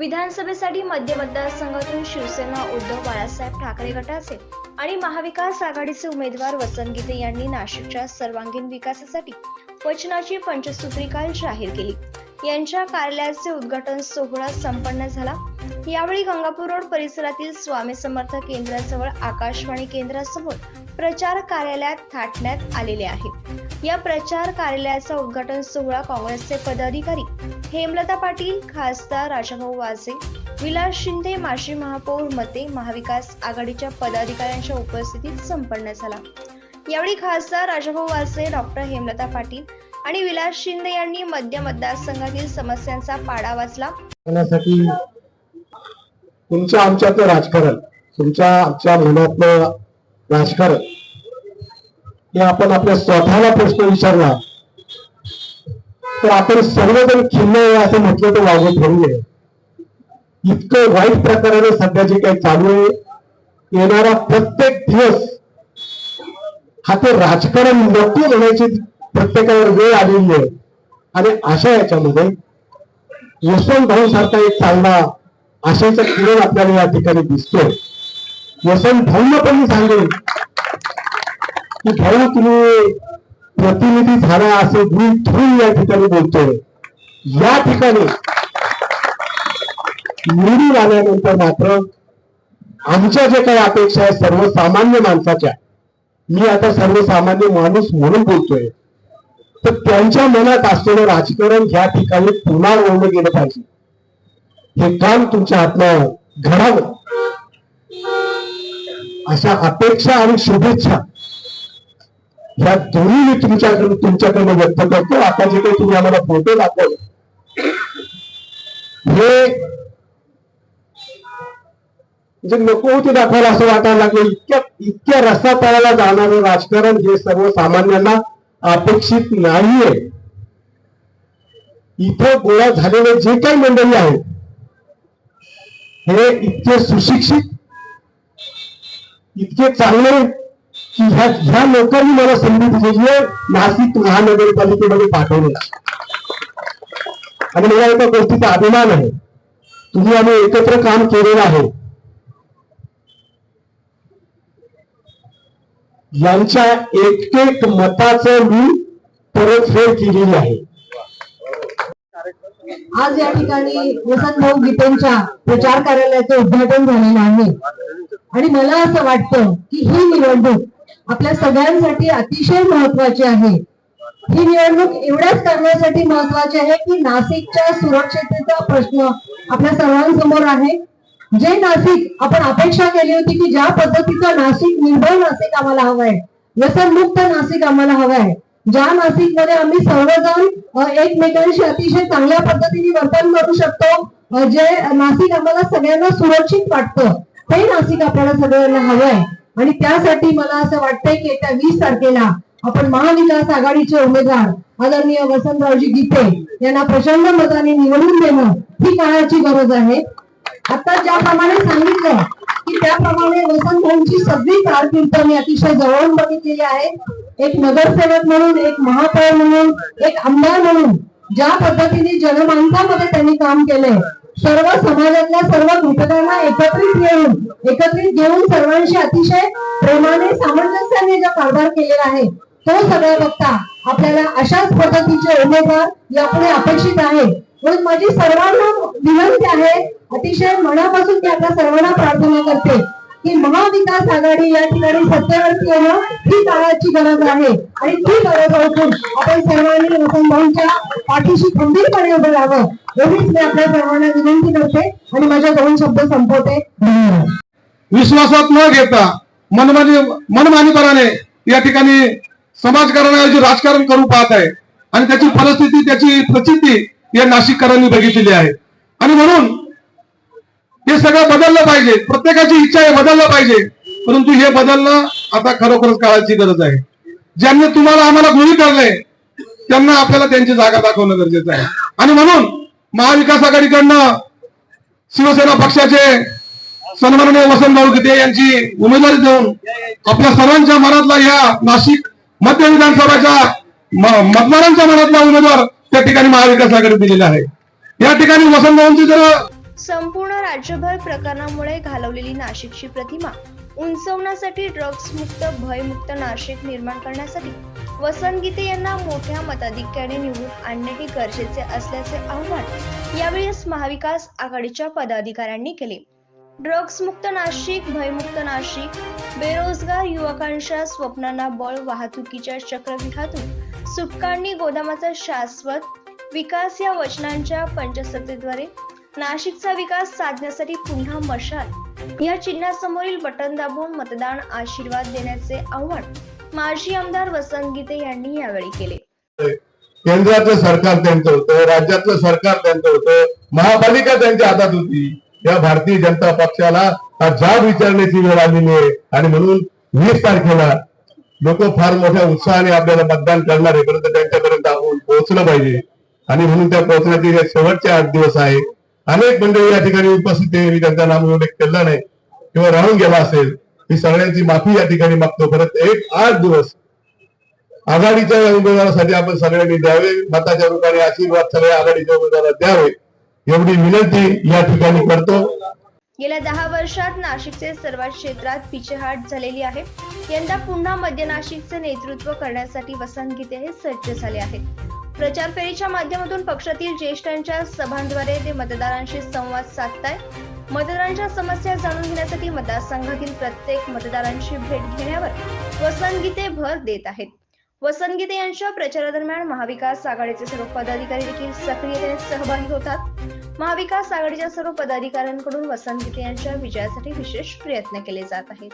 विधानसभेसाठी मध्य मतदारसंघातून शिवसेना उद्धव बाळासाहेब ठाकरे गटाचे आणि महाविकास आघाडीचे उमेदवार वसंत गीते यांनी नाशिकच्या सर्वांगीण विकासासाठी वचनाची पंचसूत्री काल जाहीर केली. यांच्या कार्यालयाचे उद्घाटन सोहळा संपन्न झाला. यावेळी गंगापूर रोड परिसरातील स्वामी समर्थ केंद्राजवळ आकाशवाणी केंद्रासमोर प्रचार कार्यालयात थाटण्यात आलेले आहे. या प्रचार कार्यालयाचा उद्घाटन सोहळा काँग्रेसचे पदाधिकारी हेमलता पाटील खासदार राजाभाऊ वाजे विलास शिंदे माजी महापौर मते महाविकास आघाडीच्या पदाधिकाऱ्यांच्या उपस्थितीत संपन्न झाला. यावेळी खासदार राजाभाऊ वाजे डॉक्टर हेमलता पाटील आणि विलास शिंदे यांनी मध्य मतदारसंघातील समस्यांचा पाडा वाचला. तुमचं आमच्या आमच्यातलं राजकारण तुमच्या आमच्या मनातलं राजकारण हे आपण आपल्या स्वतःला प्रश्न विचारला तर आपण सर्वजण खिल्ले असं म्हटलं तर वागून ठरू नये इतकं वाईट प्रकाराने सध्या जे काही चालू आहे येणारा प्रत्येक दिवस हा ते राजकारण नको होण्याची प्रत्येकावर वेळ आलेली आहे. आणि अशा याच्यामध्ये यशवंत भाऊ सारखा एक चांगला आशेचा किरण आपल्याला या ठिकाणी दिसतोय. यशवंत भाऊंना पण मी सांगेन की भाऊ तुम्ही प्रतिनिधी झाला असे गुण ठेवून या ठिकाणी बोलतोय. या ठिकाणी निवडून आल्यानंतर मात्र आमच्या जे काही अपेक्षा आहेत सर्वसामान्य माणसाच्या मी आता सर्वसामान्य माणूस म्हणून बोलतोय तर त्यांच्या मनात असलेलं राजकारण ह्या ठिकाणी पुन्हा ओढलं गेलं पाहिजे. हे काम तुमच्या हातनं घडावं. अशा अपेक्षा आणि शुभेच्छा ह्या दोन्ही मी तुमच्याकडे तुमच्याकडनं व्यक्त करतो. आता जे काही तुम्ही आम्हाला फोटो दाखवले हे जे नको होते दाखवायला असं वाटायला लागलं. इतक्या इतक्या रस्ता जाणारं राजकारण हे सर्वसामान्यांना अपेक्षित नाहीये. इथं गोळा झालेले जे काही मंडळी आहेत हे इतके सुशिक्षित इतके चांगले की ह्या ह्या लोकांनी मला संधी दिलेली आहे नाशिक महानगरपालिकेमध्ये पाठवलेला आणि मला एका गोष्टीचा अभिमान आहे. तुम्ही आम्ही एकत्र काम केलेलं आहे. यांच्या एक एक मताचं मी परतफेड केलेली आहे. आज या ठिकाणी वसंत भाऊ गीतेंच्या प्रचार कार्यालयाचं उद्घाटन झालेलं आहे. आणि मला असं वाटतं की ही निवडणूक आपल्या सगळ्यांसाठी अतिशय महत्वाची आहे. ही निवडणूक एवढ्याच करण्यासाठी महत्वाची आहे की नाशिकच्या सुरक्षिततेचा प्रश्न आपल्या सर्वांसमोर आहे. जे नाशिक आपण अपेक्षा केली होती की ज्या पद्धतीचं नाशिक निर्भय नाशिक आम्हाला हवं आहे व्यसनमुक्त नाशिक आम्हाला हवं आहे ज्या नाशिकमध्ये आम्ही सर्वजण एकमेकांशी अतिशय चांगल्या पद्धतीने वर्तन करू शकतो जे नाशिक आम्हाला सगळ्यांना सुरक्षित वाटतं ते नाशिक आपल्याला सगळ्यांना हवं आहे आणि त्यासाठी मला असं वाटतंय की येत्या वीस तारखेला आपण महाविकास आघाडीचे उमेदवार आदरणीय वसंतरावजी गीते यांना प्रचंड मताने निवडून देणं ही काळाची गरज आहे. आता ज्याप्रमाणे सांगितलं की त्याप्रमाणे वसंत सगळी कारकिर्द मी अतिशय जवळून बघितलेली आहे. एक नगरसेवक म्हणून एक महापौर म्हणून एक आमदार म्हणून ज्या पद्धतीने जनमानसामध्ये त्यांनी काम केलंय सर्व समाजातल्या सर्व घटकांना एकत्रित येऊन एकत्रित घेऊन सर्वांशी अतिशय प्रेमाने सामंजस्याने जो कारभार केलेला आहे तो सगळा बघता आपल्याला अशाच पद्धतीचे उमेदवार यापुढे अपेक्षित आहे. म्हणून माझी सर्वांना विनंती आहे अतिशय मनापासून ती आपल्या सर्वांना प्रार्थना करते. की महाविकास आघाडी या ठिकाणी सत्तेवरती येणं ही काळाची गरज आहे. आणि ती गरज ओळखून आपण सर्वांनी वसंतभाऊंच्या पाठीशी खंबीरपणे उभं राहावं. एवढीच मी आपल्या सर्वांना विनंती करते आणि माझ्या दोन शब्द संपवते. धन्यवाद. विश्वासात न घेता मनमानी मनमानीपणाने या ठिकाणी समाजकारणाऐवजी राजकारण करू पाहत आहे. आणि त्याची परिस्थिती त्याची प्रचिती या नाशिककरांनी बघितलेली आहे. आणि म्हणून हे सगळं बदललं पाहिजे. प्रत्येकाची इच्छा आहे बदललं पाहिजे. परंतु हे बदलणं आता खरोखरच काळाची गरज आहे. ज्यांनी तुम्हाला आम्हाला गुढी धरले त्यांना आपल्याला त्यांची जागा दाखवणं गरजेचं आहे. आणि म्हणून महाविकास आघाडीकडनं शिवसेना पक्षाचे सन्माननीय वसंतभाऊ गीते यांची उमेदवारी देऊन आपल्या सर्वांच्या मनातला या नाशिक मध्य विधानसभाच्या मतदारांच्या मनातला उमेदवार त्या ठिकाणी महाविकास आघाडी दिलेला आहे. या ठिकाणी वसंतभाऊंची जर संपूर्ण राज्यभर प्रकरणामुळे घालवलेली नाशिकची प्रतिमा उंचवण्यासाठी ड्रग्समुक्त भयमुक्त नाशिक निर्माण करण्यासाठी वसंत गीते यांना मोठ्या मताधिक्याने निवडून आणणे हे गरजेचे असल्याचे आव्हान यावेळी महाविकास आघाडीच्या पदाधिकाऱ्यांनी केले. ड्रग्समुक्त नाशिक भयमुक्त नाशिक बेरोजगार युवकांच्या स्वप्नांना बळ वाहतुकीच्या चक्रव्यूहातून सुटकांनी गोदामाचा शाश्वत विकास या वचनांच्या पंचसत्तेद्वारे नाशिकचा विकास साधण्यासाठी पुन्हा मशाल. या चिन्हासमोरील बटन दाबून मतदान आशीर्वाद देण्याचे आव्हान माजी आमदार वसंत गीते यांनी यावेळी केले. केंद्राचं सरकार त्यांचं होतं राज्यातलं सरकार त्यांचं होतं महापालिका त्यांच्या हातात होती. या भारतीय जनता पक्षाला हा जाब विचारण्याची वेळ आलेली आहे आणि म्हणून वीस तारखेला लोक फार मोठ्या उत्साहाने आपल्याला मतदान करणार आहे परंतु त्यांच्यापर्यंत आपण पोहोचलं पाहिजे. आणि म्हणून त्या पोहोचण्याचे शेवटचे आठ दिवस आहे अनेक मंडळी या ठिकाणी उपस्थित आहे. मी त्यांचा नाम उल्लेख केला नाही. किंवा राहून गेला असेल ही सगळ्यांची माफी या ठिकाणी मागतो. परत एक आठ दिवस आघाडीच्या उमेदवारासाठी आपण सगळ्यांनी द्यावे. मताच्या रूपाने आशीर्वाद सगळ्या आघाडीच्या उमेदवाराला द्यावे. एवढी विनंती या ठिकाणी करतो. गेल्या दहा वर्षात नाशिकचे सर्वात क्षेत्रात पिछेहाट झालेली आहे. यंदा पुन्हा मध्य नाशिकचे नेतृत्व करण्यासाठी वसंत गीते हे सज्ज झाले आहेत. प्रचार फेरीच्या माध्यमातून पक्षातील ज्येष्ठांच्या सभांद्वारे ते मतदारांशी संवाद साधताय. मतदारांच्या समस्या जाणून घेण्यासाठी मतदारसंघातील प्रत्येक मतदारांची भेट घेण्यावर वसंत गीते भर देत आहेत. वसंत गीते यांच्या प्रचारादरम्यान महाविकास आघाडीचे सर्व पदाधिकारी देखील सक्रियतेने सहभागी होतात. महाविकास आघाडीच्या सर्व पदाधिकाऱ्यांकडून वसंत गीते यांच्या विजयासाठी विशेष प्रयत्न केले जात आहेत.